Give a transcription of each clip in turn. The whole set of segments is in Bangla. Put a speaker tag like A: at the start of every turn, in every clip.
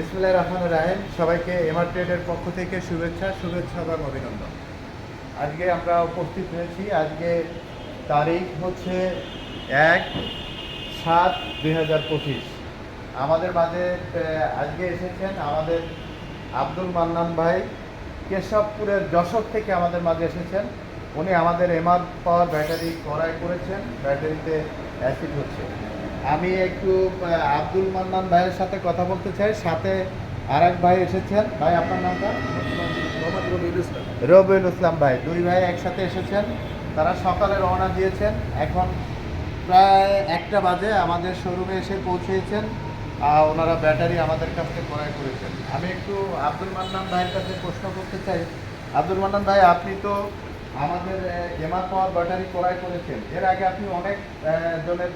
A: বিসমুল্লাহ রহমান রাহেম। সবাইকে এমআর ট্রেডের পক্ষ থেকে শুভেচ্ছা শুভেচ্ছা এবং অভিনন্দন। আজকে আমরা উপস্থিত হয়েছি। আজকে তারিখ হচ্ছে এক সাত দুই আমাদের মাঝে আজকে এসেছেন আমাদের আব্দুল মান্নান ভাই। কেশবপুরের যশোর থেকে আমাদের মাঝে এসেছেন। উনি আমাদের এমআর পাওয়ার ব্যাটারি ক্রয় করেছেন। ব্যাটারিতে অ্যাসিড হচ্ছে। আমি একটু আব্দুল মান্নান ভাইয়ের সাথে কথা বলতে চাই, সাথে আর এক ভাই এসেছেন। ভাই, আপনার নামটা? রবিউল ইসলাম ভাই। দুই ভাই একসাথে এসেছেন। তারা সকালে রওনা দিয়েছেন। এখন প্রায় একটা বাজে, আমাদের শোরুমে এসে পৌঁছেছেন। ওনারা ব্যাটারি আমাদের কাছ থেকে ক্রয় করেছেন। আমি একটু আব্দুল মান্নান ভাইয়ের কাছে প্রশ্ন করতে চাই। আব্দুল মান্নান ভাই, আপনি তো আমাদের এমআর পাওয়ার ব্যাটারি ক্রয় করেছেন। এর আগে আপনি অনেক জনের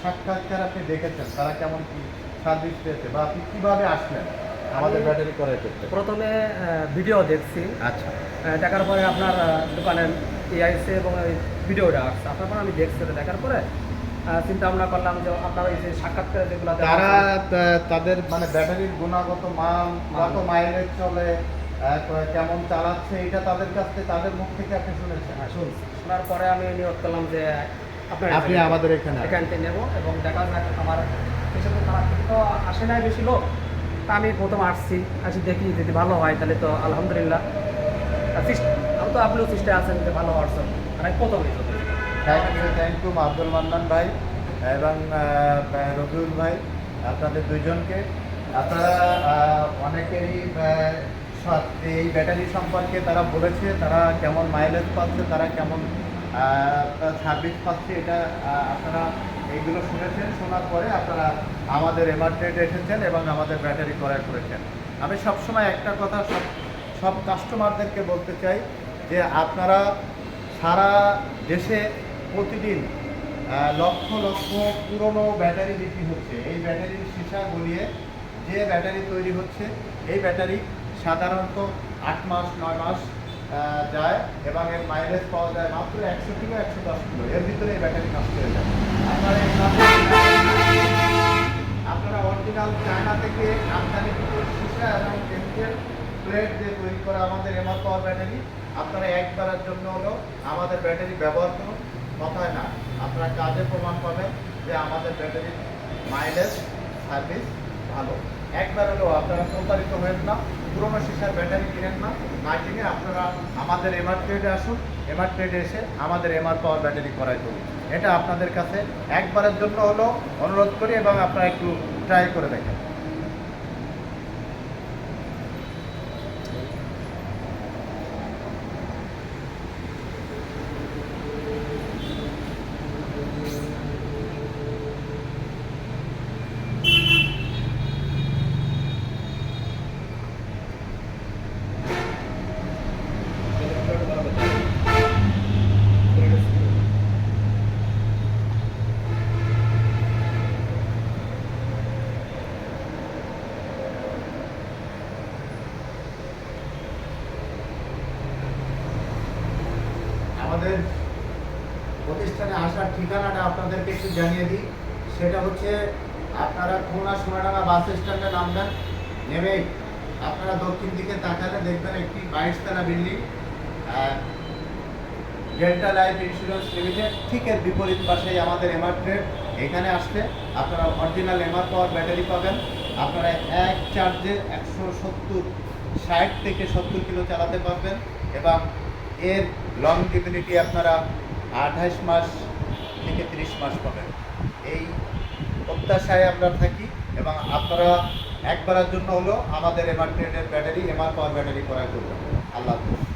A: সাক্ষাৎকার আপনি দেখেছেন তারা কেমন কি সার্ভিস পেয়েছে বা আপনি কীভাবে আসলেন আমাদের ব্যাটারি ক্রয় করতে?
B: প্রথমে ভিডিও দেখছি।
A: আচ্ছা।
B: দেখার পরে আপনার দোকানে এআইসি এবং ভিডিওটা আসছে। আপনার পরে আমি দেখছি দেখার পরে চিন্তা ভাবনা করলাম যে আপনার এই যে সাক্ষাৎকার যেগুলো
A: তারা তাদের মানে ব্যাটারির গুণগত মান কত মাইলেজ চলে কেমন চালাচ্ছে এটা তাদের কাছ থেকে তাদের মুখ থেকে আপনি শুনেছেন?
B: হ্যাঁ, শোনার পরে আমি নিয়োগ করলাম যে
A: আপনি আমাদের এখানে।
B: এখান থেকে নেব এবং দেখা যাক আমার কিছু তো খারাপ তো আসে নাই বেশি লোক। তা আমি প্রথম আসছি আসি দেখি যদি ভালো হয় তাহলে তো আলহামদুলিল্লাহ। আমি তো আপনিও চেষ্টা আছেন যে ভালো হওয়ার জন্য। আর আমি প্রথমেই তো
A: thank you thank you Abdul Mannan ভাই এবং রবিউল ভাই আপনাদের দুইজনকে আপনারা অনেকেরই এই ব্যাটারি সম্পর্কে তারা বলেছে, তারা কেমন মাইলেজ পাচ্ছে, তারা কেমন সার্ভিস পাচ্ছে, এটা আপনারা এইগুলো শুনেছেন, শোনার পরে আপনারা আমাদের এমার্টেটে এসেছেন এবং আমাদের ব্যাটারি ক্রয় করেছেন। আমি সবসময় একটা কথা সব সব কাস্টমারদেরকে বলতে চাই যে আপনারা সারা দেশে প্রতিদিন লক্ষ লক্ষ পুরনো ব্যাটারি বিক্রি হচ্ছে। এই ব্যাটারির সীসা গলিয়ে যে ব্যাটারি তৈরি হচ্ছে, এই ব্যাটারি সাধারণত আট মাস, নয় মাস যায় এবং এর মাইলেজ পাওয়া যায় মাত্র একশো কিলো একশো দশ কিলো। এর ভিতরে এই ব্যাটারি নষ্ট হয়ে যায়। আপনারা আপনারা অরিজিনাল চায়না থেকে আমদানি সীসা এবং কেমিক্যাল প্লেট দিয়ে তৈরি করা আমাদের এমআর পাওয়ার ব্যাটারি আপনারা একবারের জন্য হলো আমাদের ব্যাটারি ব্যবহার করুন, কথায় না। আপনারা কাজে প্রমাণ পাবেন যে আমাদের ব্যাটারির মাইলেজ সার্ভিস ভালো। একবার হলেও আপনারা প্রতারিত হবেন না। পুরোনো সিসার ব্যাটারি কিনেন না না আপনারা আমাদের এমআর ট্রেডে আসুন। এমআর ট্রেডে এসে আমাদের এমআর পাওয়ার ব্যাটারি করাই করুন। এটা আপনাদের কাছে একবারের জন্য হলো অনুরোধ করি এবং আপনারা একটু ট্রাই করে দেখেন। আমাদের প্রতিষ্ঠানে আসার ঠিকানাটা আপনাদেরকে একটু জানিয়ে দিই। সেটা হচ্ছে, আপনারা খুলনা সোনাডাঙ্গা বাস স্ট্যান্ডে নামবেন, নেমেই আপনারা দক্ষিণ দিকে তাকালে দেখবেন একটি বাইশতলা building Delta life insurance limited, ঠিক এর বিপরীত পাশেই আমাদের এমআর ট্রেড এখানে আসলে আপনারা অরিজিনাল এমআর পাওয়ার ব্যাটারি পাবেন। আপনারা এক চার্জে একশো সত্তর, ষাট থেকে সত্তর কিলো চালাতে পারবেন এবং এর লং লংজিবিলিটি আপনারা আঠাশ মাস থেকে তিরিশ মাস পাবেন? এই প্রত্যাশায় আমরা থাকি এবং আপনারা একবারের জন্য হলো আমাদের এমআর ট্রেডের ব্যাটারি এমআর পাওয়ার ব্যাটারি করা করবেন আল্লাহ হাফেজ।